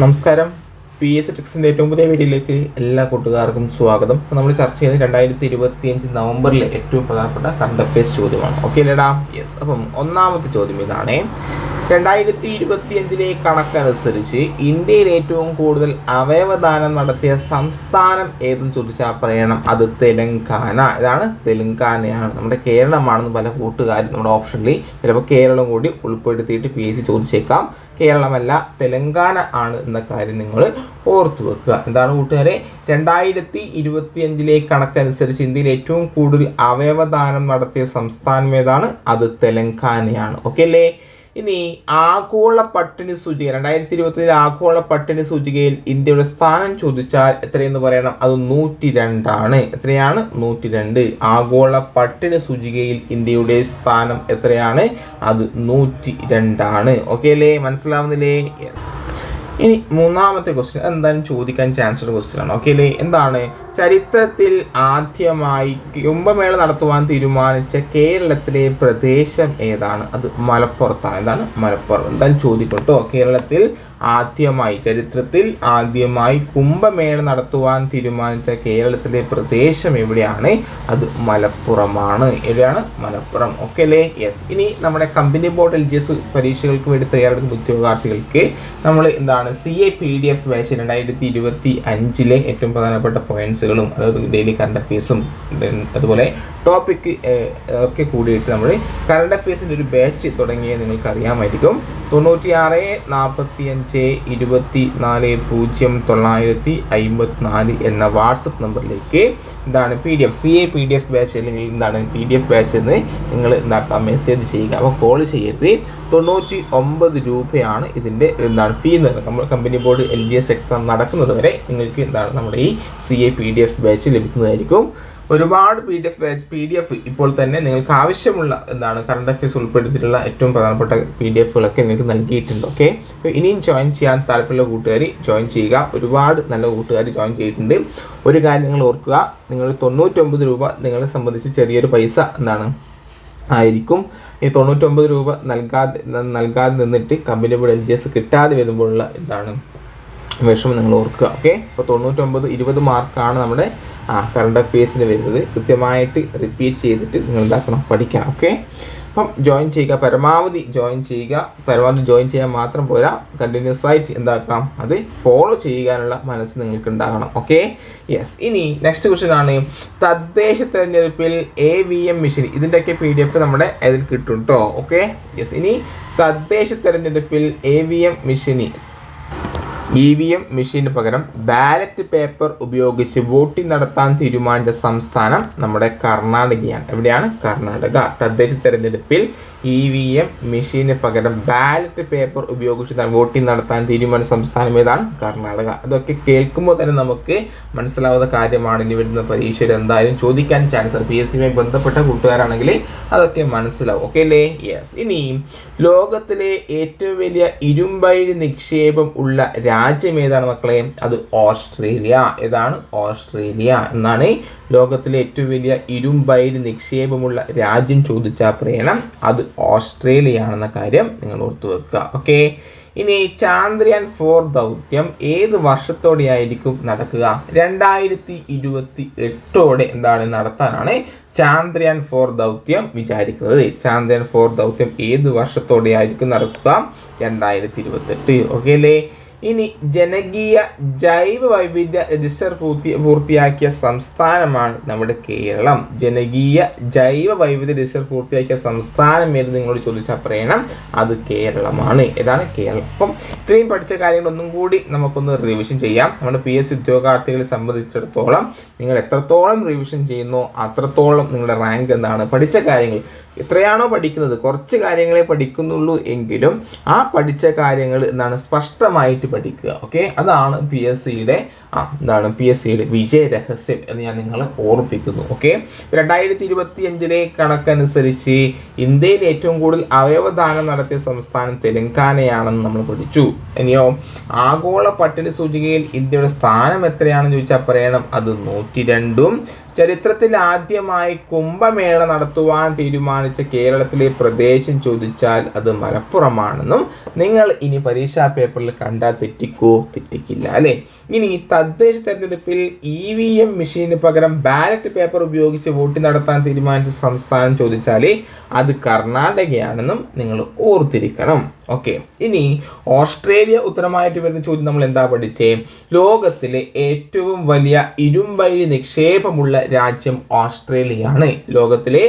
നമസ്കാരം. P S ടെക്സിന്റെ ഏറ്റവും പുതിയ വീഡിയോയിലേക്ക് എല്ലാ കൂട്ടുകാർക്കും സ്വാഗതം. അപ്പോൾ നമ്മൾ ചർച്ച ചെയ്യുന്നത് രണ്ടായിരത്തി ഇരുപത്തി അഞ്ച് നവംബറിലെ ഏറ്റവും പ്രധാനപ്പെട്ട കറണ്ട് അഫയേഴ്സ് ചോദ്യമാണ്. ഓക്കെ അല്ലേടാ? യെസ് അപ്പം ഒന്നാമത്തെ ചോദ്യം ഇതാണ്. രണ്ടായിരത്തി ഇരുപത്തി അഞ്ചിലെ കണക്കനുസരിച്ച് ഇന്ത്യയിൽ ഏറ്റവും കൂടുതൽ അവയവദാനം നടത്തിയ സംസ്ഥാനം ഏതെന്ന് ചോദിച്ചാൽ പറയണം. അത് തെലങ്കാന. ഇതാണ് തെലങ്കാനയാണ്. നമ്മുടെ കേരളമാണെന്ന് പല കൂട്ടുകാരും നമ്മുടെ ഓപ്ഷനിൽ ചിലപ്പോൾ കേരളം കൂടി ഉൾപ്പെടുത്തിയിട്ട് പി എസ് സി ചോദിച്ചേക്കാം. കേരളമല്ല തെലങ്കാന ആണ് എന്ന കാര്യം നിങ്ങൾ ഓർത്തു വെക്കുക. എന്താണ് കൂട്ടുകാരെ? രണ്ടായിരത്തി ഇരുപത്തി അഞ്ചിലെ കണക്കനുസരിച്ച് ഇന്ത്യയിൽ ഏറ്റവും കൂടുതൽ അവയവദാനം നടത്തിയ സംസ്ഥാനം ഏതാണ്? അത് തെലങ്കാനയാണ്. ഓക്കെ അല്ലേ? ഇനി ആഗോള പട്ടിണി സൂചിക രണ്ടായിരത്തി ഇരുപത്തിലെ ആഗോള പട്ടിണി സൂചികയിൽ ഇന്ത്യയുടെ സ്ഥാനം ചോദിച്ചാൽ എത്രയെന്ന് പറയണം? അത് നൂറ്റി രണ്ടാണ് എത്രയാണ്? നൂറ്റി രണ്ട് ആഗോള പട്ടിണി സൂചികയിൽ ഇന്ത്യയുടെ സ്ഥാനം എത്രയാണ്? അത് നൂറ്റി രണ്ടാണ് ഓക്കെ അല്ലേ? മനസ്സിലാവുന്നില്ലേ. ഇനി മൂന്നാമത്തെ ക്വസ്റ്റ്യൻ എന്തായാലും ചോദിക്കാൻ ചാൻസ് ഉള്ള ക്വസ്റ്റ്യൻ ആണ്. ഓക്കെ അല്ലേ? എന്താണ് ചരിത്രത്തിൽ ആദ്യമായി കുംഭമേള നടത്തുവാൻ തീരുമാനിച്ച കേരളത്തിലെ പ്രദേശം ഏതാണ്? അത് മലപ്പുറത്താണ്. എന്താണ്? മലപ്പുറം. എന്തായാലും ചോദിക്കും കേട്ടോ കേരളത്തിൽ ആദ്യമായി ചരിത്രത്തിൽ ആദ്യമായി കുംഭമേള നടത്തുവാൻ തീരുമാനിച്ച കേരളത്തിലെ പ്രദേശം എവിടെയാണ്? അത് മലപ്പുറമാണ്. എവിടെയാണ്? മലപ്പുറം. ഓക്കെ അല്ലേ? യെസ് ഇനി നമ്മുടെ company board L G S പരീക്ഷകൾക്ക് വേണ്ടി തയ്യാറെടുക്കുന്ന ഉദ്യോഗാർത്ഥികൾക്ക് നമ്മൾ എന്താണ് C A P D F batch രണ്ടായിരത്തി ഇരുപത്തി അഞ്ചിലെ ഏറ്റവും പ്രധാനപ്പെട്ട പോയിന്റ്സുകളും അതായത് ഡെയിലി കറണ്ട് അഫയേഴ്സും അതുപോലെ ടോപ്പിക് ഒക്കെ കൂടിയിട്ട് നമ്മൾ കറണ്ട് അഫയേഴ്സിന്റെ ഒരു ബാച്ച് തുടങ്ങിയത് നിങ്ങൾക്ക് അറിയാമായിരിക്കും തൊണ്ണൂറ്റി ആറ് നാൽപ്പത്തി അഞ്ച് ഇരുപത്തി നാല് പൂജ്യം തൊള്ളായിരത്തി അമ്പത്തി നാല് എന്ന വാട്സപ്പ് നമ്പറിലേക്ക് എന്താണ് P D F C A P D F batch അല്ലെങ്കിൽ എന്താണ് പി ഡി എഫ് ബാച്ച് എന്ന് നിങ്ങൾ എന്താക്കാം മെസ്സേജ് ചെയ്യുക. അപ്പോൾ കോൾ ചെയ്യരുത്. തൊണ്ണൂറ്റി ഒമ്പത് രൂപയാണ് ഇതിന്റെ എന്താണ് ഫീ എന്ന് നമ്മൾ company board L G S exam നടക്കുന്നത് വരെ നിങ്ങൾക്ക് എന്താണ് നമ്മുടെ ഈ C A P D F batch ലഭിക്കുന്നതായിരിക്കും. ഒരുപാട് P D F batch P D F ഇപ്പോൾ തന്നെ നിങ്ങൾക്ക് ആവശ്യമുള്ള എന്താണ് കറണ്ട് അഫയേഴ്സ് ഉൾപ്പെടുത്തിയിട്ടുള്ള ഏറ്റവും പ്രധാനപ്പെട്ട പി ഡി എഫുകളൊക്കെ നിങ്ങൾക്ക് നൽകിയിട്ടുണ്ട് ഓക്കെ ഇനിയും ജോയിൻ ചെയ്യാൻ താല്പര്യമുള്ള കൂട്ടുകാർ ജോയിൻ ചെയ്യുക. ഒരുപാട് നല്ല കൂട്ടുകാർ ജോയിൻ ചെയ്തിട്ടുണ്ട്. ഒരു കാര്യം നിങ്ങൾ ഓർക്കുക നിങ്ങൾ തൊണ്ണൂറ്റൊമ്പത് രൂപ നിങ്ങളെ സംബന്ധിച്ച് ചെറിയൊരു പൈസ എന്താണ് ആയിരിക്കും. ഈ തൊണ്ണൂറ്റൊമ്പത് രൂപ നൽകാതെ നൽകാതെ നിന്നിട്ട് കമ്പനി എസ് കിട്ടാതെ വരുമ്പോഴുള്ള ഇതാണ് വിഷമം നിങ്ങൾ ഓർക്കുക ഓക്കെ അപ്പോൾ തൊണ്ണൂറ്റൊമ്പത് ഇരുപത് മാർക്കാണ് നമ്മുടെ കറണ്ട് അഫയേഴ്സിന് വരുന്നത്. കൃത്യമായിട്ട് റിപ്പീറ്റ് ചെയ്തിട്ട് നിങ്ങൾ എന്താക്കണം? പഠിക്കണം ഓക്കെ അപ്പം ജോയിൻ ചെയ്യുക പരമാവധി ജോയിൻ ചെയ്യുക പരമാവധി ജോയിൻ ചെയ്യാൻ മാത്രം പോരാ. കണ്ടിന്യൂസ് ആയിട്ട് എന്താക്കാം? അത് ഫോളോ ചെയ്യാനുള്ള മനസ്സ് നിങ്ങൾക്ക് ഉണ്ടാകണം. ഓക്കെ യെസ് ഇനി നെക്സ്റ്റ് ക്വസ്റ്റ്യൻ ആണ്. തദ്ദേശ തെരഞ്ഞെടുപ്പിൽ എ വി എം മെഷീൻ ഇതിന്റെയൊക്കെ പി ഡി എഫ് നമ്മുടെ അതിൽ കിട്ടും കേട്ടോ ഓക്കെ യെസ് ഇനി തദ്ദേശ തെരഞ്ഞെടുപ്പിൽ A V M machine E V M മെഷീന് പകരം ബാലറ്റ് പേപ്പർ ഉപയോഗിച്ച് വോട്ടിംഗ് നടത്താൻ തീരുമാനിച്ച സംസ്ഥാനം നമ്മുടെ കർണാടകയാണ്. എവിടെയാണ്? കർണാടക. തദ്ദേശ തെരഞ്ഞെടുപ്പിൽ ഇ വി എം മെഷീന് പകരം ബാലറ്റ് പേപ്പർ ഉപയോഗിച്ച് വോട്ടിംഗ് നടത്താൻ തീരുമാനിച്ച സംസ്ഥാനം ഏതാണ്? കർണാടക. അതൊക്കെ കേൾക്കുമ്പോൾ തന്നെ നമുക്ക് മനസ്സിലാവുന്ന കാര്യമാണ്. ഇനി വരുന്ന പരീക്ഷയിൽ എന്തായാലും ചോദിക്കാൻ ചാൻസ് പി എസ് സിയുമായി ബന്ധപ്പെട്ട കൂട്ടുകാരാണെങ്കിൽ അതൊക്കെ മനസ്സിലാവും. ഓക്കെ അല്ലേ? യെസ് ഇനി ലോകത്തിലെ ഏറ്റവും വലിയ ഇരുമ്പയിര് നിക്ഷേപം ഉള്ള ഏതാണ് മക്കളെ? അത് ഓസ്ട്രേലിയ. ഏതാണ്? ഓസ്ട്രേലിയ. എന്നാണ് ലോകത്തിലെ ഏറ്റവും വലിയ ഇരുമ്പയിര് നിക്ഷേപമുള്ള രാജ്യം ചോദിച്ചാൽ പറയണം. അത് ഓസ്ട്രേലിയ ആണെന്ന കാര്യം നിങ്ങൾ ഓർത്തു വെക്കുക. ഓക്കെ? ഇനി ചാന്ദ്രയാൻ ഫോർ ദൗത്യം. ഏത് വർഷത്തോടെയായിരിക്കും നടക്കുക? രണ്ടായിരത്തി ഇരുപത്തി എട്ടോടെ എന്താണ് നടത്താനാണ് ചാന്ദ്രയാൻ ഫോർ ദൗത്യം വിചാരിക്കുന്നത്. ചാന്ദ്രയാൻ ഫോർ ദൗത്യം ഏത് വർഷത്തോടെയായിരിക്കും നടക്കുക? രണ്ടായിരത്തി ഇരുപത്തെട്ട് ഓക്കെ അല്ലേ? ഇനി ജനകീയ ജൈവ വൈവിധ്യ രജിസ്റ്റർ പൂർത്തി പൂർത്തിയാക്കിയ സംസ്ഥാനമാണ് നമ്മുടെ കേരളം. ജനകീയ ജൈവ വൈവിധ്യ രജിസ്റ്റർ പൂർത്തിയാക്കിയ സംസ്ഥാനം എന്ന് നിങ്ങളോട് ചോദിച്ചാൽ പറയണം. അത് കേരളമാണ്. ഏതാണ് കേരളം. അപ്പം ഇത്രയും പഠിച്ച കാര്യങ്ങളൊന്നും കൂടി നമുക്കൊന്ന് റിവിഷൻ ചെയ്യാം. നമ്മുടെ പി എസ് ഉദ്യോഗാർത്ഥികളെ സംബന്ധിച്ചിടത്തോളം നിങ്ങൾ എത്രത്തോളം റിവിഷൻ ചെയ്യുന്നോ അത്രത്തോളം നിങ്ങളുടെ റാങ്ക് എന്താണ്. പഠിച്ച കാര്യങ്ങൾ എത്രയാണോ പഠിക്കുന്നത് കുറച്ച് കാര്യങ്ങളെ പഠിക്കുന്നുള്ളൂ എങ്കിലും ആ പഠിച്ച കാര്യങ്ങൾ എന്താണ് സ്പഷ്ടമായിട്ട് പഠിക്കുക ഓക്കെ അതാണ് പി എസ് സിയുടെ ആ എന്താണ് പി എസ് സിയുടെ വിജയ രഹസ്യം എന്ന് ഞാൻ നിങ്ങളെ ഓർമ്മിപ്പിക്കുന്നു ഓക്കെ രണ്ടായിരത്തി ഇരുപത്തി അഞ്ചിലെ കണക്കനുസരിച്ച് ഇന്ത്യയിൽ ഏറ്റവും കൂടുതൽ അവയവദാനം നടത്തിയ സംസ്ഥാനം തെലങ്കാനയാണെന്ന് നമ്മൾ പഠിച്ചു. ഇനിയോ ആഗോള പട്ടിണി സൂചികയിൽ ഇന്ത്യയുടെ സ്ഥാനം എത്രയാണെന്ന് ചോദിച്ചാൽ പറയണം അത് നൂറ്റി രണ്ടും ചരിത്രത്തിൽ ആദ്യമായി കുംഭമേള നടത്തുവാൻ തീരുമാനം പ്രമാണിച്ച കേരളത്തിലെ പ്രദേശം ചോദിച്ചാൽ അത് മലപ്പുറമാണെന്നും നിങ്ങൾ ഇനി പരീക്ഷാ പേപ്പറിൽ കണ്ടാൽ തെറ്റിക്കോ തെറ്റിക്കില്ല അല്ലേ? ഇനി തദ്ദേശ തെരഞ്ഞെടുപ്പിൽ ഇ വി എം മെഷീന് പകരം ബാലറ്റ് പേപ്പർ ഉപയോഗിച്ച് വോട്ട് നടത്താൻ തീരുമാനിച്ച സംസ്ഥാനം ചോദിച്ചാൽ അത് കർണാടകയാണെന്നും നിങ്ങൾ ഓർത്തിരിക്കണം. ഓക്കെ. ഇനി ഓസ്ട്രേലിയ ഉത്തരമായിട്ട് വരുന്ന ചോദ്യം നമ്മൾ എന്താ പഠിച്ചേ? ലോകത്തിലെ ഏറ്റവും വലിയ ഇരുമ്പൈ നിക്ഷേപമുള്ള രാജ്യം ഓസ്ട്രേലിയ ആണ് ലോകത്തിലെ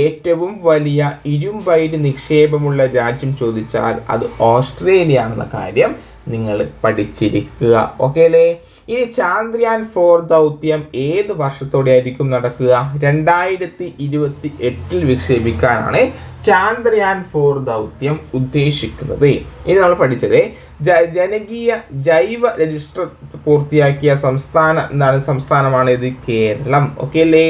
ഏറ്റവും വലിയ ഇരുമ്പയിര് നിക്ഷേപമുള്ള രാജ്യം ചോദിച്ചാൽ അത് ഓസ്ട്രേലിയ ആണെന്ന കാര്യം നിങ്ങൾ പഠിച്ചിരിക്കുക. ഓക്കെ അല്ലേ? ഇനി ചാന്ദ്രയാൻ ഫോർ ദൗത്യം ഏത് വർഷത്തോടെ ആയിരിക്കും നടക്കുക? രണ്ടായിരത്തി ഇരുപത്തി എട്ടിൽ വിക്ഷേപിക്കാനാണ് ചാന്ദ്രയാൻ ഫോർ ദൗത്യം ഉദ്ദേശിക്കുന്നത്. ഇത് നമ്മൾ പഠിച്ചത് ജനകീയ ജൈവ രജിസ്റ്റർ പൂർത്തിയാക്കിയ സംസ്ഥാന എന്താണ് സംസ്ഥാനമാണ് ഇത് കേരളം. ഓക്കെ അല്ലേ?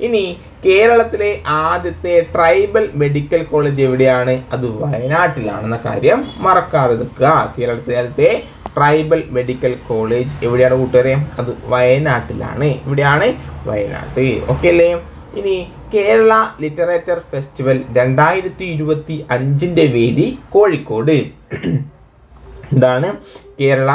ഇനി കേരളത്തിലെ ആദ്യത്തെ ട്രൈബൽ മെഡിക്കൽ കോളേജ് എവിടെയാണ്? അത് വയനാട്ടിലാണെന്ന കാര്യം മറക്കാതെ നിൽക്കുക. കേരളത്തിലെ ആദ്യത്തെ ട്രൈബൽ മെഡിക്കൽ കോളേജ് എവിടെയാണ് കൂട്ടുകാരെ? അത് വയനാട്ടിലാണ്. ഇവിടെയാണ് വയനാട്ട് ഓക്കെ അല്ലേ? ഇനി കേരള ലിറ്ററേച്ചർ ഫെസ്റ്റിവൽ രണ്ടായിരത്തി ഇരുപത്തി അഞ്ചിന്റെ വേദി കോഴിക്കോട്. എന്താണ് കേരള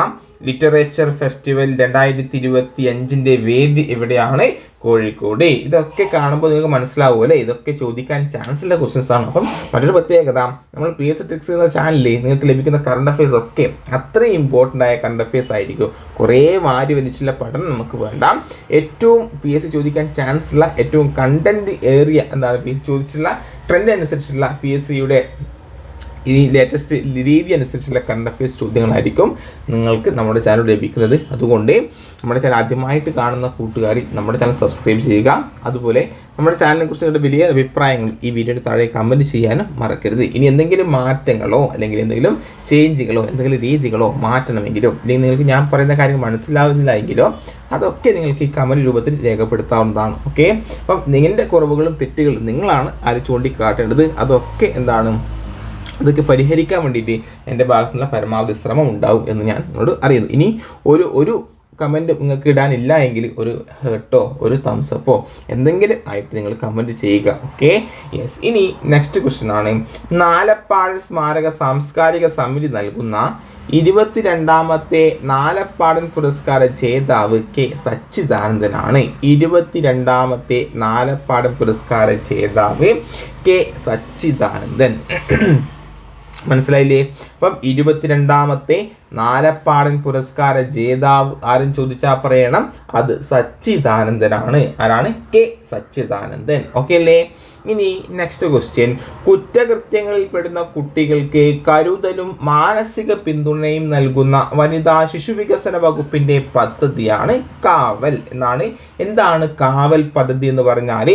ലിറ്ററേച്ചർ ഫെസ്റ്റിവൽ രണ്ടായിരത്തി ഇരുപത്തി അഞ്ചിന്റെ വേദി എവിടെയാണ്? കോഴിക്കോട്. ഇതൊക്കെ കാണുമ്പോൾ നിങ്ങൾക്ക് മനസ്സിലാവും അല്ലേ? ഇതൊക്കെ ചോദിക്കാൻ ചാൻസ് ഉള്ള ക്വസ്റ്റ്യൻസ് ആണ്. അപ്പം മറ്റൊരു പ്രത്യേകത നമ്മൾ പി എസ് ടെക്സ് എന്ന ചാനലിൽ നിങ്ങൾക്ക് ലഭിക്കുന്ന കറണ്ട് അഫയേഴ്സ് ഒക്കെ അത്രയും ഇമ്പോർട്ടന്റ് ആയ കറണ്ട് അഫയേഴ്സ് ആയിരിക്കും. കുറേ വാരി വലിച്ചുള്ള പഠനം നമുക്ക് വേണ്ട. ഏറ്റവും പി എസ് ചോദിക്കാൻ ചാൻസ് ഉള്ള ഏറ്റവും കണ്ടന്റ് ഏറിയ എന്താണ് പി എസ് ചോദിച്ചിട്ടുള്ള ട്രെൻഡ് അനുസരിച്ചുള്ള പി എസ് സിയുടെ ഈ ലേറ്റസ്റ്റ് രീതി അനുസരിച്ചുള്ള കറണ്ട് അഫയേഴ്സ് ചോദ്യങ്ങളായിരിക്കും നിങ്ങൾക്ക് നമ്മുടെ ചാനൽ ലഭിക്കുന്നത്. അതുകൊണ്ട് നമ്മുടെ ചാനൽ ആദ്യമായിട്ട് കാണുന്ന കൂട്ടുകാർ നമ്മുടെ ചാനൽ സബ്സ്ക്രൈബ് ചെയ്യുക. അതുപോലെ നമ്മുടെ ചാനലിനെ കുറിച്ച് നിങ്ങളുടെ വലിയ അഭിപ്രായങ്ങൾ ഈ വീഡിയോയുടെ താഴെ കമന്റ് ചെയ്യാനും മറക്കരുത്. ഇനി എന്തെങ്കിലും മാറ്റങ്ങളോ അല്ലെങ്കിൽ എന്തെങ്കിലും ചേഞ്ചുകളോ എന്തെങ്കിലും രീതികളോ മാറ്റണമെങ്കിലോ അല്ലെങ്കിൽ നിങ്ങൾക്ക് ഞാൻ പറയുന്ന കാര്യങ്ങൾ മനസ്സിലാവുന്നില്ല എങ്കിലോ അതൊക്കെ നിങ്ങൾക്ക് ഈ കമന്റ് രൂപത്തിൽ രേഖപ്പെടുത്താവുന്നതാണ്. ഓക്കെ അപ്പം നിങ്ങളുടെ കുറവുകളും തെറ്റുകളും നിങ്ങളാണ് ആര് ചൂണ്ടിക്കാട്ടേണ്ടത്? അതൊക്കെ എന്താണ്? ഇതൊക്കെ പരിഹരിക്കാൻ വേണ്ടിയിട്ട് എന്റെ ഭാഗത്തുനിന്നുള്ള പരമാവധി ശ്രമം ഉണ്ടാവും എന്ന് ഞാൻ നിങ്ങളോട് അറിയുന്നു. ഇനി ഒരു ഒരു കമന്റ് നിങ്ങൾക്ക് ഇടാനില്ല എങ്കിൽ ഒരു ഹേർട്ടോ ഒരു തംസപ്പോ എന്തെങ്കിലും ആയിട്ട് നിങ്ങൾ കമന്റ് ചെയ്യുക. ഓക്കെ യെസ് ഇനി നെക്സ്റ്റ് ക്വസ്റ്റ്യൻ ആണ്. നാലപ്പാട് സ്മാരക സാംസ്കാരിക സമിതി നൽകുന്ന ഇരുപത്തിരണ്ടാമത്തെ നാലപ്പാടൻ പുരസ്കാര ജേതാവ് കെ സച്ചിദാനന്ദനാണ്. ഇരുപത്തിരണ്ടാമത്തെ നാലപ്പാടൻ പുരസ്കാര ജേതാവ് കെ സച്ചിദാനന്ദൻ. മനസ്സിലായില്ലേ? അപ്പം ഇരുപത്തിരണ്ടാമത്തെ നാലപ്പാടൻ പുരസ്കാര ജേതാവ് ആരും ചോദിച്ചാൽ പറയണം. അത് സച്ചിദാനന്ദനാണ്. ആരാണ്? കെ സച്ചിദാനന്ദൻ. ഓക്കെ അല്ലേ? ഇനി നെക്സ്റ്റ് ക്വസ്റ്റ്യൻ കുറ്റകൃത്യങ്ങളിൽ പെടുന്ന കുട്ടികൾക്ക് കരുതലും മാനസിക പിന്തുണയും നൽകുന്ന വനിതാ ശിശു വികസന വകുപ്പിന്റെ പദ്ധതിയാണ് കാവൽ എന്നാണ്. എന്താണ് കാവൽ പദ്ധതി എന്ന് പറഞ്ഞാൽ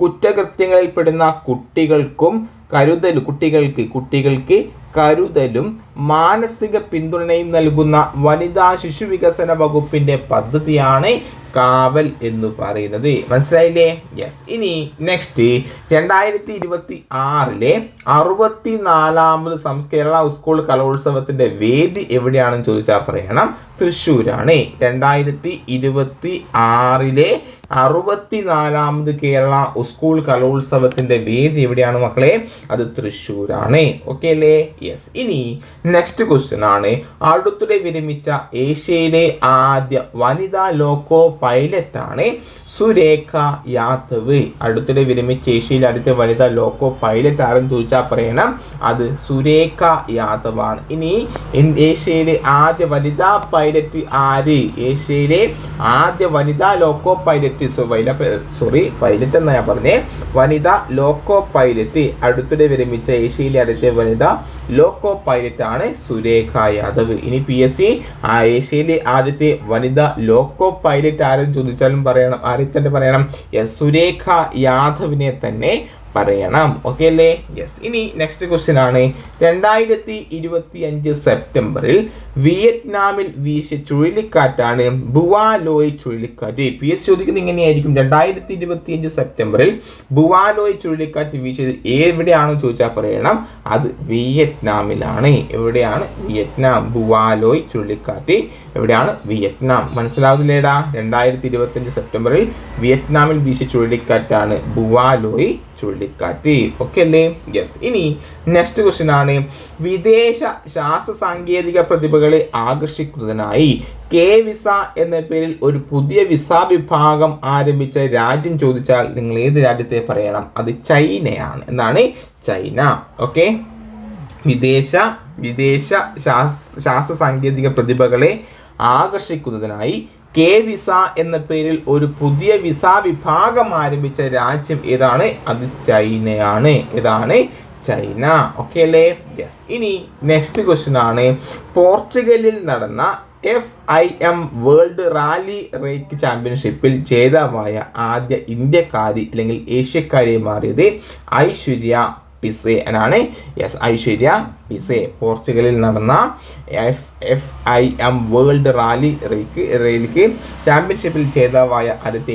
കുറ്റകൃത്യങ്ങളിൽ പെടുന്ന കുട്ടികൾക്കും കരുതൽ കുട്ടികൾക്ക് കുട്ടികൾക്ക് കരുതലും മാനസിക പിന്തുണയും നൽകുന്ന വനിതാ ശിശു വികസന വകുപ്പിന്റെ പദ്ധതിയാണ് കാവൽ എന്ന് പറയുന്നത്. മനസ്സിലായില്ലേ? യെസ് ഇനി നെക്സ്റ്റ് രണ്ടായിരത്തി ഇരുപത്തി ആറിലെ അറുപത്തി നാലാമത് സംസ്കേരള സ്കൂൾ കലോത്സവത്തിന്റെ വേദി എവിടെയാണെന്ന് ചോദിച്ചാൽ പറയണം. തൃശ്ശൂരാണ്. രണ്ടായിരത്തി ഇരുപത്തി ആറിലെ അറുപത്തിനാലാമത് കേരള സ്കൂൾ കലോത്സവത്തിന്റെ വേദി എവിടെയാണ് മക്കളെ? അത് തൃശ്ശൂരാണ്. ഓക്കെ അല്ലേ? യെസ് ഇനി നെക്സ്റ്റ് ക്വസ്റ്റ്യൻ ആണ്. അടുത്തിടെ വിരമിച്ച ഏഷ്യയിലെ ആദ്യ വനിതാ ലോക്കോ പൈലറ്റ് ആണ് സുരേഖ യാദവ്. അടുത്തിടെ വിരമിച്ച ഏഷ്യയിലെ ആദ്യത്തെ വനിതാ ലോക്കോ പൈലറ്റ് ആരെന്ന് ചോദിച്ചാൽ പറയണം. അത് സുരേഖ യാദവ് ആണ്. ഇനി ഏഷ്യയിലെ ആദ്യ വനിതാ പൈലറ്റ് ആര്? ഏഷ്യയിലെ ആദ്യ വനിതാ ലോക്കോ പൈലറ്റ് സോറി പൈലറ്റ് എന്നാ ഞാൻ പറഞ്ഞേ. വനിത ലോക്കോ പൈലറ്റ് അടുത്തിടെ വിരമിച്ച ഏഷ്യയിലെ അടുത്ത വനിത ലോക്കോ പൈലറ്റ് ആണ് സുരേഖ യാദവ്. ഇനി പി എസ് സി ആ ഏഷ്യയിലെ ആദ്യത്തെ വനിത ലോക്കോ പൈലറ്റ് ആരെന്ന് ചോദിച്ചാലും പറയണം ആരെ തന്നെ പറയണം സുരേഖ യാദവിനെ തന്നെ പറയണം. ഓക്കെ അല്ലേ? യെസ് ഇനി നെക്സ്റ്റ് ക്വസ്റ്റ്യൻ ആണ്. രണ്ടായിരത്തി ഇരുപത്തി അഞ്ച് സെപ്റ്റംബറിൽ വിയറ്റ്നാമിൽ വീശിയ ചുഴലിക്കാറ്റാണ് ബുവാലോയ് ചുഴലിക്കാറ്റ്. പി എസ് ചോദിക്കുന്നത് ഇങ്ങനെയായിരിക്കും. രണ്ടായിരത്തി ഇരുപത്തി അഞ്ച് സെപ്റ്റംബറിൽ ബുവാലോയ് ചുഴലിക്കാറ്റ് വീശിയത് എവിടെയാണെന്ന് ചോദിച്ചാൽ പറയണം. അത് വിയറ്റ്നാമിലാണ്. എവിടെയാണ്? വിയറ്റ്നാം. ബുവാലോയ് ചുഴലിക്കാറ്റ് എവിടെയാണ്? വിയറ്റ്നാം. മനസ്സിലാവുന്നില്ലേടാ? രണ്ടായിരത്തി ഇരുപത്തി അഞ്ച് സെപ്റ്റംബറിൽ വിയറ്റ്നാമിൽ വീശിയ ചുഴലിക്കാറ്റാണ് ബുവാലോയ് ചുഴലിക്കാറ്റ് ഓക്കെ അല്ലേ? യെസ് ഇനി നെക്സ്റ്റ് ക്വസ്റ്റ്യൻ ആണ്. വിദേശ ശാസ്ത്ര സാങ്കേതിക പ്രതിഭകളെ ആകർഷിക്കുന്നതിനായി കെ വിസ എന്ന പേരിൽ ഒരു പുതിയ വിസ വിഭാഗം ആരംഭിച്ച രാജ്യം ചോദിച്ചാൽ നിങ്ങൾ ഏത് രാജ്യത്തെ പറയണം? അത് ചൈനയാണ്. എന്നാണ് ചൈന. ഓക്കെ വിദേശ വിദേശ ശാസ്ത്ര സാങ്കേതിക പ്രതിഭകളെ ആകർഷിക്കുന്നതിനായി കെ വിസ എന്ന പേരിൽ ഒരു പുതിയ വിസ വിഭാഗം ആരംഭിച്ച രാജ്യം ഏതാണ്? അത് ചൈനയാണ്. ഏതാണ്? ചൈന. ഓക്കെ അല്ലേ? യെസ് ഇനി നെക്സ്റ്റ് ക്വസ്റ്റ്യൻ ആണ്. പോർച്ചുഗലിൽ നടന്ന F I M world rally raid ചാമ്പ്യൻഷിപ്പിൽ ജേതാവായ ആദ്യ ഇന്ത്യക്കാരി അല്ലെങ്കിൽ ഏഷ്യക്കാരി മാറിയത് ഐശ്വര്യ പിസെ എന്നാണ്. യെസ് ഐശ്വര്യ പിസെ. പോർച്ചുഗലിൽ നടന്ന F F I M world rally raid റേലിക്ക് ചാമ്പ്യൻഷിപ്പിൽ ജേതാവായ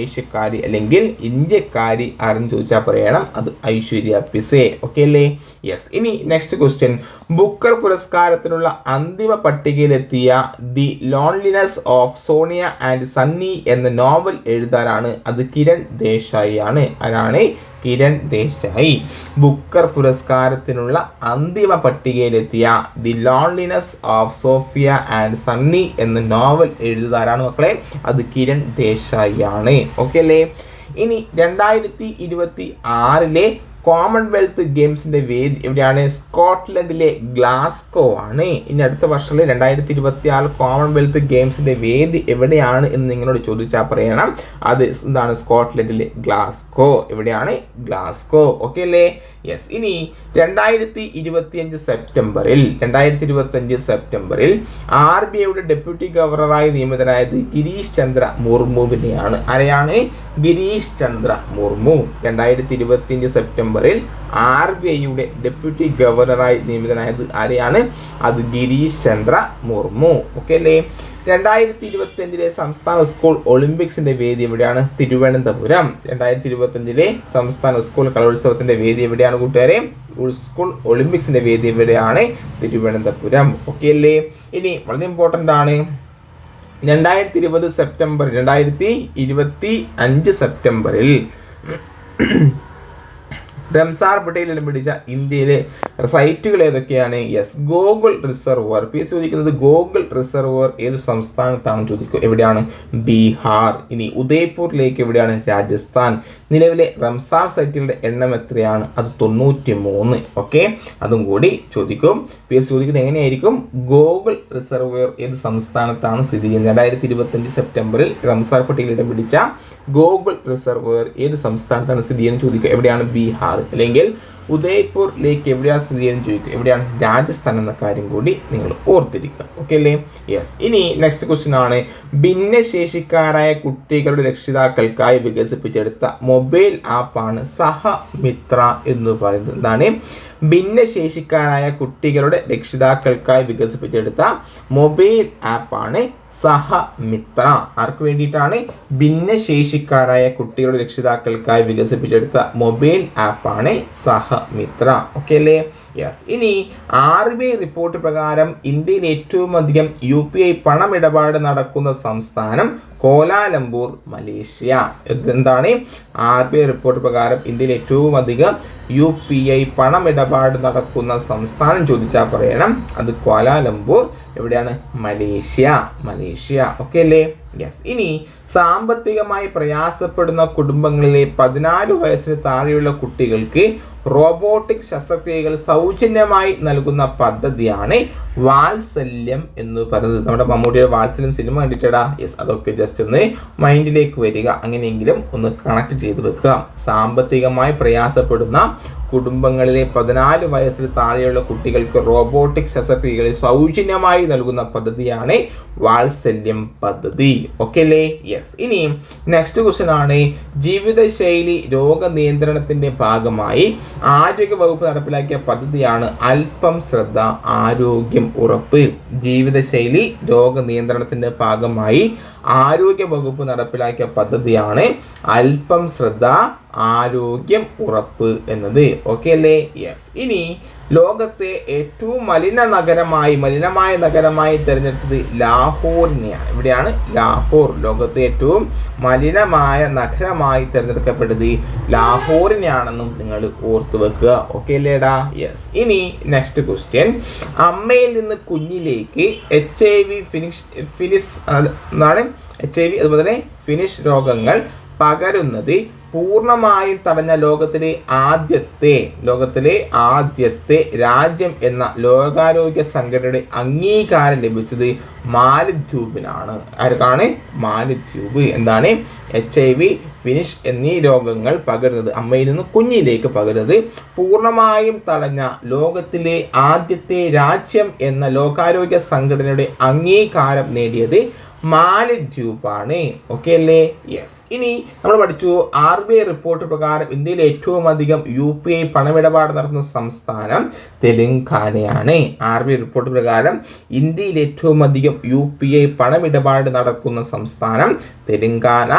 ഏഷ്യക്കാരി അല്ലെങ്കിൽ ഇന്ത്യക്കാരി ആരെന്ന് ചോദിച്ചാൽ പറയണം. അത് ഐശ്വര്യ പിസെ. ഓക്കെ അല്ലേ? യെസ് ഇനി നെക്സ്റ്റ് ക്വസ്റ്റ്യൻ ബുക്കർ പുരസ്കാരത്തിനുള്ള അന്തിമ പട്ടികയിലെത്തിയ the loneliness of Sonia and Sunny എന്ന നോവൽ എഴുതാനാണ് അത് കിരൺ ദേശായി ആണ്. ആരാണ്? കിരൺ ദേശായി. ബുക്കർ പുരസ്കാരത്തിനുള്ള അന്തിമ പട്ടികയിലെത്തിയ the loneliness of Sofia and Sunny എന്ന നോവൽ എഴുതുതാരാണ് മക്കളെ. അത് കിരൺ ദേശായി ആണ് ഓക്കെ അല്ലേ? ഇനി രണ്ടായിരത്തി ഇരുപത്തി ആറിലെ കോമൺവെൽത്ത് ഗെയിംസിന്റെ വേദി എവിടെയാണ്? സ്കോട്ട്ലൻഡിലെ ഗ്ലാസ്കോ ആണ്. ഇനി അടുത്ത വർഷത്തിൽ രണ്ടായിരത്തി ഇരുപത്തി ആറ് കോമൺവെൽത്ത് ഗെയിംസിന്റെ വേദി എവിടെയാണ് എന്ന് നിങ്ങളോട് ചോദിച്ചാൽ പറയണം. അത് എന്താണ്? സ്കോട്ട്ലൻഡിലെ ഗ്ലാസ്കോ എവിടെയാണ്? ഗ്ലാസ്കോ ഓക്കെ അല്ലേ? യെസ് ഇനി രണ്ടായിരത്തി ഇരുപത്തിയഞ്ച് സെപ്റ്റംബറിൽ രണ്ടായിരത്തി ഇരുപത്തിയഞ്ച് സെപ്റ്റംബറിൽ ആർ ബി ഐയുടെ ഡെപ്യൂട്ടി ഗവർണറായി നിയമിതനായത് ഗിരീഷ് ചന്ദ്ര മുർമുവിനെയാണ്. ആരെയാണ്? ഗിരീഷ് ചന്ദ്ര മുർമു. രണ്ടായിരത്തി ഇരുപത്തിയഞ്ച് സെപ്റ്റംബറിൽ ആർ ബി ഐയുടെ ഡെപ്യൂട്ടി ഗവർണറായി നിയമിതനായത് ആരെയാണ്? അത് ഗിരീഷ് ചന്ദ്ര മുർമു. ഓക്കെ അല്ലേ? രണ്ടായിരത്തി ഇരുപത്തിയഞ്ചിലെ സംസ്ഥാന സ്കൂൾ ഒളിമ്പിക്സിന്റെ വേദി എവിടെയാണ്? തിരുവനന്തപുരം. രണ്ടായിരത്തി ഇരുപത്തി അഞ്ചിലെ സംസ്ഥാന സ്കൂൾ കലോത്സവത്തിന്റെ വേദി എവിടെയാണ് കൂട്ടുകാരെ? സ്കൂൾ ഒളിമ്പിക്സിന്റെ വേദി എവിടെയാണ്? തിരുവനന്തപുരം. ഓക്കെ അല്ലേ? ഇനി വളരെ ഇമ്പോർട്ടന്റ് ആണ്. രണ്ടായിരത്തി ഇരുപത് സെപ്റ്റംബർ രണ്ടായിരത്തി ഇരുപത്തി അഞ്ച് സെപ്റ്റംബറിൽ റംസാർ പട്ടേൽ ഇടം പിടിച്ച ഇന്ത്യയിലെ സൈറ്റുകൾ ഏതൊക്കെയാണ്? യെസ് ഗോകുൽ റിസർവർ പി ചോദിക്കുന്നത് ഗോകുൽ റിസർവർ ഏത് സംസ്ഥാനത്താണ് ചോദിക്കും. എവിടെയാണ്? ബീഹാർ ഇനി ഉദയ്പൂരിലേക്ക് എവിടെയാണ്? രാജസ്ഥാൻ. നിലവിലെ റംസാർ സൈറ്റുകളുടെ എണ്ണം എത്രയാണ്? അത് തൊണ്ണൂറ്റി മൂന്ന് ഓക്കെ അതും കൂടി ചോദിക്കും. പി എസ് ചോദിക്കുന്നത് എങ്ങനെയായിരിക്കും? ഗോകുൽ റിസർവർ ഏത് സംസ്ഥാനത്താണ് സ്ഥിതി ചെയ്യുന്നത്? രണ്ടായിരത്തി ഇരുപത്തഞ്ച് സെപ്റ്റംബറിൽ റംസാർ പട്ടികയിൽ ഇടം പിടിച്ച ഗോകുൽ റിസർവർ ഏത് സംസ്ഥാനത്താണ് സ്ഥിതി ചെയ്യുന്നത് ചോദിക്കുക എവിടെയാണ്? ബീഹാർ അല്ലെങ്കിൽ ഉദയ്പൂർ ലേക്ക് എവിടെയാണ് സ്ഥിതി ചെയ്യുന്നത് ചോദിക്കുക. എവിടെയാണ്? രാജസ്ഥാൻ എന്ന കാര്യം കൂടി നിങ്ങൾ ഓർത്തിരിക്കുക. ഓക്കെ അല്ലേ? യെസ് ഇനി നെക്സ്റ്റ് ക്വസ്റ്റ്യൻ ആണ്. ഭിന്നശേഷിക്കാരായ കുട്ടികളുടെ രക്ഷിതാക്കൾക്കായി വികസിപ്പിച്ചെടുത്ത മൊബൈൽ ആപ്പാണ് സഹമിത്ര എന്ന് പറയുന്നത്. എന്താണ്? ഭിന്നശേഷിക്കാരായ കുട്ടികളുടെ രക്ഷിതാക്കൾക്കായി വികസിപ്പിച്ചെടുത്ത മൊബൈൽ ആപ്പാണ് സഹമിത്ര ആർക്ക് വേണ്ടിയിട്ടാണ്? ഭിന്നശേഷിക്കാരായ കുട്ടികളുടെ രക്ഷിതാക്കൾക്കായി വികസിപ്പിച്ചെടുത്ത മൊബൈൽ ആപ്പാണ് സഹമിത്ര ഓക്കെ അല്ലേ യെസ് ഇനി ആർ ബി ഐ റിപ്പോർട്ട് പ്രകാരം ഇന്ത്യയിൽ ഏറ്റവും അധികം യു പി ഐ പണമിടപാട് നടക്കുന്ന സംസ്ഥാനം കോലാലംപൂർ മലേഷ്യ. എന്താണ്? ആർ ബി ഐ റിപ്പോർട്ട് പ്രകാരം ഇന്ത്യയിൽ ഏറ്റവും അധികം യു പി ഐ പണമിടപാട് നടക്കുന്ന സംസ്ഥാനം ചോദിച്ചാൽ പറയണം. അത് കോലാലംപൂർ എവിടെയാണ്? മലേഷ്യ. മലേഷ്യ. ഓക്കെ അല്ലേ? യെസ് ഇനി സാമ്പത്തികമായി പ്രയാസപ്പെടുന്ന കുടുംബങ്ങളിലെ പതിനാല് വയസ്സിന് താഴെയുള്ള കുട്ടികൾക്ക് റോബോട്ടിക് ശസ്ത്രക്രിയകൾ സൗജന്യമായി നൽകുന്ന പദ്ധതിയാണ് വാത്സല്യം എന്ന് പറയുന്നത്. നമ്മുടെ മമ്മൂട്ടിയുടെ വാത്സല്യം സിനിമ കണ്ടിട്ടടാ? യെസ് അതൊക്കെ ജസ്റ്റ് ഒന്ന് മൈൻഡിലേക്ക് വരിക. അങ്ങനെയെങ്കിലും ഒന്ന് കണക്ട് ചെയ്ത് വെക്കുക. സാമ്പത്തികമായി പ്രയാസപ്പെടുന്ന കുടുംബങ്ങളിലെ പതിനാല് വയസ്സിൽ താഴെയുള്ള കുട്ടികൾക്ക് റോബോട്ടിക് ശസ്ത്രക്രിയകൾ സൗജന്യമായി നൽകുന്ന പദ്ധതിയാണ് വാത്സല്യം പദ്ധതി. ഓക്കെ അല്ലേ? യെസ് ഇനി നെക്സ്റ്റ് ക്വസ്റ്റ്യൻ ആണ്. ജീവിതശൈലി രോഗനിയന്ത്രണത്തിന്റെ ഭാഗമായി ആരോഗ്യ വകുപ്പ് നടപ്പിലാക്കിയ പദ്ധതിയാണ് അല്പം ശ്രദ്ധ ആരോഗ്യം ഉറപ്പ്. ജീവിതശൈലി രോഗനിയന്ത്രണത്തിന്റെ ഭാഗമായി ആരോഗ്യ വകുപ്പ് നടപ്പിലാക്കിയ പദ്ധതിയാണ് അല്പം ശ്രദ്ധ ആരോഗ്യം ഉറപ്പ് എന്നത്. ഓക്കെ അല്ലേ? യെസ് ഇനി ലോകത്തെ ഏറ്റവും മലിന നഗരമായി മലിനമായ നഗരമായി തിരഞ്ഞെടുത്തത് ലാഹോറിനെയാണ് ഇവിടെയാണ് ലാഹോർ. ലോകത്തെ ഏറ്റവും മലിനമായ നഗരമായി തിരഞ്ഞെടുക്കപ്പെട്ടത് ലാഹോറിനെയാണെന്നും നിങ്ങൾ ഓർത്തു വെക്കുക. ഓക്കെ അല്ലേടാ? യെസ് ഇനി നെക്സ്റ്റ് ക്വസ്റ്റ്യൻ അമ്മയിൽ നിന്ന് കുഞ്ഞിലേക്ക് H I V finish finish എന്താണ്? എച്ച് ഐ വി അതുപോലെ തന്നെ ഫിനിഷ് രോഗങ്ങൾ പകരുന്നത് പൂർണമായും തടഞ്ഞ ലോകത്തിലെ ആദ്യത്തെ ലോകത്തിലെ ആദ്യത്തെ രാജ്യം എന്ന ലോകാരോഗ്യ സംഘടനയുടെ അംഗീകാരം ലഭിച്ചത് മാലിദ്വീപിനാണ്. ആർക്കാണ് മാലിദ്വീപ്. എന്താണ്? എച്ച് ഐ വി ഫിനിഷ് എന്നീ രോഗങ്ങൾ പകരുന്നത് അമ്മയിൽ നിന്ന് കുഞ്ഞിലേക്ക് പകരുന്നത്. പൂർണമായും തടഞ്ഞ ലോകത്തിലെ ആദ്യത്തെ രാജ്യം എന്ന ലോകാരോഗ്യ സംഘടനയുടെ അംഗീകാരം നേടിയത് മാലദ്വീപാണ്. ഓക്കെ അല്ലേ? യെസ് ഇനി നമ്മൾ പഠിച്ചു ആർ ബി ഐ റിപ്പോർട്ട് പ്രകാരം ഇന്ത്യയിൽ ഏറ്റവും അധികം യു പി ഐ പണമിടപാട് നടത്തുന്ന സംസ്ഥാനം തെലങ്കാനയാണ്. ആർ ബി ഐ റിപ്പോർട്ട് പ്രകാരം ഇന്ത്യയിൽ ഏറ്റവും അധികം യു പി ഐ പണമിടപാട് നടക്കുന്ന സംസ്ഥാനം തെലങ്കാന.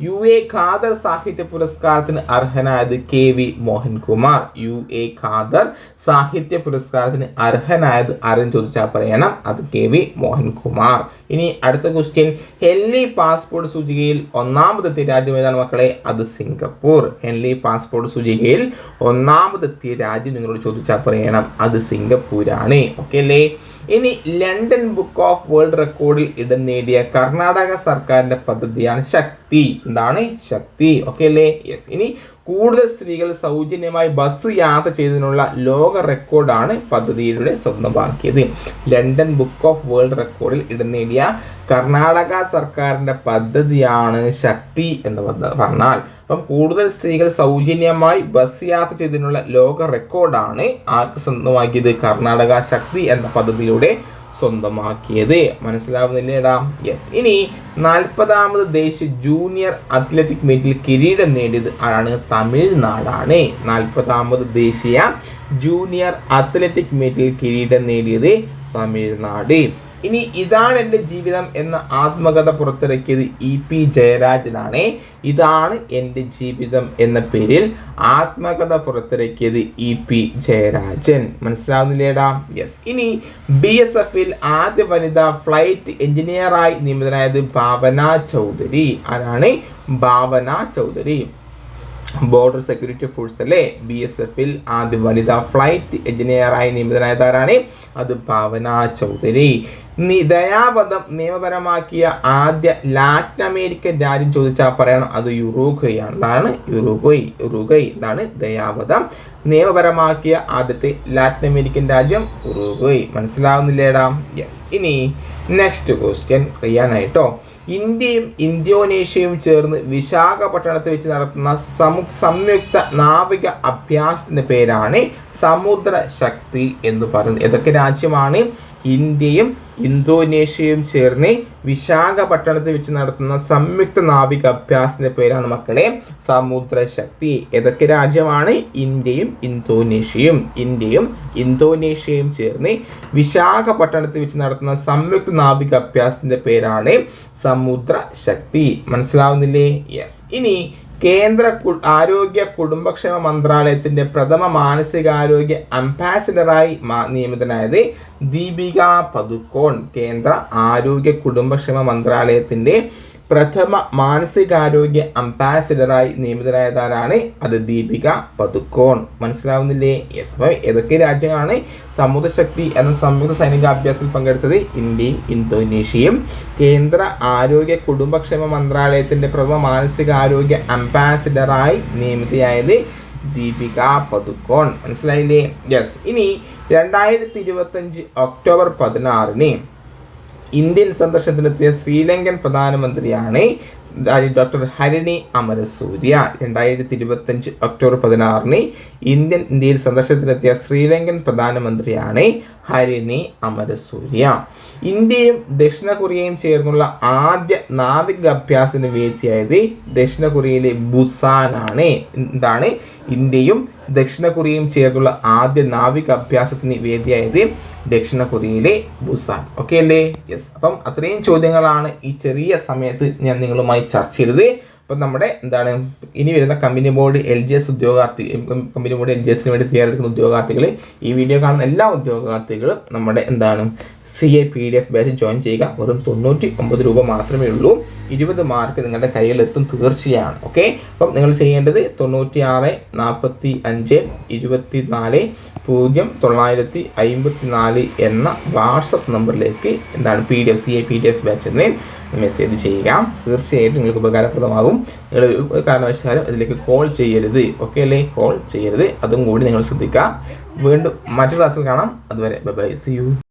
യു എ ഖാദർ സാഹിത്യ പുരസ്കാരത്തിന് അർഹനായത് K V Mohankumar. U A Khader സാഹിത്യ പുരസ്കാരത്തിന് അർഹനായത് ആരും ചോദിച്ചാൽ പറയണം. അത് കെ വി മോഹൻകുമാർ. ഇനി അടുത്ത ക്വസ്റ്റ്യൻ ഹെൻലി പാസ്പോർട്ട് സൂചികയിൽ ഒന്നാമതെത്തിയ രാജ്യം ഏതാണ് മക്കളെ? അത് സിംഗപ്പൂർ. ഹെൻലി പാസ്പോർട്ട് സൂചികയിൽ ഒന്നാമതെത്തിയ രാജ്യം നിങ്ങളോട് ചോദിച്ചാൽ പറയണം. അത് സിംഗപ്പൂരാണ്. ഓക്കെ അല്ലേ? ഇനി ലണ്ടൻ ബുക്ക് ഓഫ് വേൾഡ് റെക്കോർഡിൽ ഇടം നേടിയ കർണാടക സർക്കാരിന്റെ പദ്ധതിയാണ് ശക്തി. എന്താണ്? ശക്തി. ഓക്കെ അല്ലേ? യെസ് ഇനി കൂടുതൽ സ്ത്രീകൾ സൗജന്യമായി ബസ് യാത്ര ചെയ്തതിനുള്ള ലോക റെക്കോർഡാണ് പദ്ധതിയിലൂടെ സ്വന്തമാക്കിയത്. ലണ്ടൻ ബുക്ക് ഓഫ് വേൾഡ് റെക്കോർഡിൽ ഇടം നേടിയ കർണാടക സർക്കാരിന്റെ പദ്ധതിയാണ് ശക്തി എന്ന് പറഞ്ഞാൽ. അപ്പം കൂടുതൽ സ്ത്രീകൾ സൗജന്യമായി ബസ് യാത്ര ചെയ്തതിനുള്ള ലോക റെക്കോർഡാണ് ആർക്ക് സ്വന്തമാക്കിയത്? കർണാടക ശക്തി എന്ന പദ്ധതിയിലൂടെ സ്വന്തമാക്കിയത്. മനസ്സിലാവുന്നില്ലേടാ? യെസ് ഇനി നാൽപ്പതാമത് ദേശീയ ജൂനിയർ അത്ലറ്റിക് മീറ്റിൽ കിരീടം നേടിയത് ആരാണ്? തമിഴ്നാടാണ്. നാൽപ്പതാമത് ദേശീയ ജൂനിയർ അത്ലറ്റിക് മീറ്റിൽ കിരീടം നേടിയത് തമിഴ്നാട്. ഇനി ഇതാണ് എന്റെ ജീവിതം എന്ന ആത്മകഥ പുറത്തിറക്കിയത് ഇ പി ജയരാജനാണ്. ഇതാണ് എന്റെ ജീവിതം എന്ന പേരിൽ ആത്മകഥ പുറത്തിറക്കിയത് ഇ പി ജയരാജൻ. മനസ്സിലാവുന്നില്ലേടാ? യെസ് ഇനി ബി എസ് എഫിൽ ആദ്യ വനിത ഫ്ലൈറ്റ് എഞ്ചിനീയറായി നിയമിതനായത് ഭാവന ചൗധരി. ആരാണ്? Bhavana Chaudhary. Border security force അല്ലേ? ബി എസ് എഫിൽ ആദ്യ വനിതാ ഫ്ലൈറ്റ് എഞ്ചിനീയറായി നിയമിതനായതാരാണ് അത് ഭാവന ചൗധരി. ദയാപദം നിയമപരമാക്കിയ ആദ്യ ലാറ്റിൻ അമേരിക്കൻ രാജ്യം ചോദിച്ചാൽ പറയണം അത് യുറോഗയാണ് അതാണ് യുറൂഗോയ് ഉറുഗൈ ഇതാണ് ദയാപദം നിയമപരമാക്കിയ ആദ്യത്തെ ലാറ്റിൻ അമേരിക്കൻ രാജ്യം ഉറുഗോയ് മനസ്സിലാവുന്നില്ലേടാ? യെസ് ഇനി നെക്സ്റ്റ് ക്വസ്റ്റ്യൻ ചെയ്യാനായിട്ടോ ഇന്ത്യയും ഇന്തോനേഷ്യയും ചേർന്ന് വിശാഖപട്ടണത്ത് വെച്ച് നടത്തുന്ന സംയുക്ത നാവിക അഭ്യാസത്തിന്റെ പേരാണ് സമുദ്ര ശക്തി എന്ന് പറയുന്നത്. ഏതൊക്കെ രാജ്യമാണ്? ഇന്ത്യയും ഇന്തോനേഷ്യയും ചേർന്ന് വിശാഖപട്ടണത്തിൽ വെച്ച് നടത്തുന്ന സംയുക്ത നാവിക അഭ്യാസത്തിന്റെ പേരാണ് മക്കളെ സമുദ്രശക്തി. ഏതൊക്കെ രാജ്യമാണ്? ഇന്ത്യയും ഇന്തോനേഷ്യയും. ഇന്ത്യയും ഇന്തോനേഷ്യയും ചേർന്ന് വിശാഖപട്ടണത്തിൽ വെച്ച് നടത്തുന്ന സംയുക്ത നാവിക അഭ്യാസത്തിന്റെ പേരാണ് സമുദ്ര ശക്തി മനസ്സിലാവുന്നില്ലേ? യെസ് ഇനി കേന്ദ്ര ആരോഗ്യ കുടുംബക്ഷേമ മന്ത്രാലയത്തിന്റെ പ്രഥമ മാനസികാരോഗ്യ അംബാസിഡറായി നിയമിതനായത് ദീപിക പതുക്കോൺ കേന്ദ്ര ആരോഗ്യ കുടുംബക്ഷേമ മന്ത്രാലയത്തിന്റെ പ്രഥമ മാനസികാരോഗ്യ അംബാസിഡറായി നിയമിതരായതാരാണ്? അത് ദീപിക പതുക്കോൺ മനസ്സിലാവുന്നില്ലേ? യെസ്. അപ്പോൾ ഏതൊക്കെ രാജ്യങ്ങളാണ് സമുദ്രശക്തി എന്ന സംയുക്ത സൈനികാഭ്യാസത്തിൽ പങ്കെടുത്തത്? ഇന്ത്യയും ഇന്തോനേഷ്യയും. കേന്ദ്ര ആരോഗ്യ കുടുംബക്ഷേമ മന്ത്രാലയത്തിന്റെ പ്രഥമ മാനസികാരോഗ്യ അംബാസിഡറായി നിയമിതയായത് ദീപിക പതുക്കോൺ മനസ്സിലായില്ലേ? യെസ്. ഇനി രണ്ടായിരത്തി ഇരുപത്തഞ്ച് ഒക്ടോബർ പതിനാറിന് ഇന്ത്യൻ സന്ദർശനത്തിനെത്തിയ ശ്രീലങ്കൻ പ്രധാനമന്ത്രിയാണ് ഡോക്ടർ ഹരിണി അമരസൂര്യ. രണ്ടായിരത്തി ഇരുപത്തഞ്ച് ഒക്ടോബർ പതിനാറിന് ഇന്ത്യൻ ഇന്ത്യയിൽ സന്ദർശനത്തിനെത്തിയ ശ്രീലങ്കൻ പ്രധാനമന്ത്രിയാണ് ഹരിണി അമരസൂര്യ. ഇന്ത്യയും ദക്ഷിണ കൊറിയയും ചേർന്നുള്ള ആദ്യ നാവിക അഭ്യാസത്തിന് വേദിയായത് ദക്ഷിണ കൊറിയയിലെ ബുസാനാണ്. എന്താണ്? ഇന്ത്യയും ദക്ഷിണ കൊറിയയും ചേർന്നുള്ള ആദ്യ നാവിക അഭ്യാസത്തിന് വേദിയായത് ദക്ഷിണ കൊറിയയിലെ ബുസാൻ. ഓക്കെ അല്ലേ? യെസ് അപ്പം അത്രയും ചോദ്യങ്ങളാണ് ഈ ചെറിയ സമയത്ത് ഞാൻ നിങ്ങളുമായി ചർച്ച ചെയ്തത്. അപ്പം നമ്മുടെ എന്താണ് ഇനി വരുന്ന company board L G S ഉദ്യോഗാർത്ഥി company board L G എസിന് വേണ്ടി തയ്യാറെടുക്കുന്ന ഉദ്യോഗാർത്ഥികൾ ഈ വീഡിയോ കാണുന്ന എല്ലാ ഉദ്യോഗാർത്ഥികളും നമ്മുടെ എന്താണ് C A P D F batch join ചെയ്യുക. വെറും തൊണ്ണൂറ്റി ഒമ്പത് രൂപ മാത്രമേ ഉള്ളൂ. ഇരുപത് മാർക്ക് നിങ്ങളുടെ കയ്യിലെത്തും തീർച്ചയാണ്. ഓക്കെ അപ്പം നിങ്ങൾ ചെയ്യേണ്ടത് തൊണ്ണൂറ്റി ആറ് നാൽപ്പത്തി അഞ്ച് ഇരുപത്തി നാല് പൂജ്യം തൊള്ളായിരത്തി അമ്പത്തി നാല് എന്ന വാട്സപ്പ് നമ്പറിലേക്ക് എന്താണ് P D F C A P D F batch എന്ന് മെസ്സേജ് ചെയ്യുക. തീർച്ചയായിട്ടും നിങ്ങൾക്ക് ഉപകാരപ്രദമാകും. നിങ്ങൾ കാരണവശാലും അതിലേക്ക് കോൾ ചെയ്യരുത്. ഓക്കെ അല്ലേ? കോൾ ചെയ്യരുത്. അതും കൂടി നിങ്ങൾ ശ്രദ്ധിക്കുക. വീണ്ടും മറ്റു ക്ലാസ്സിൽ കാണാം. അതുവരെ ബൈ സി യു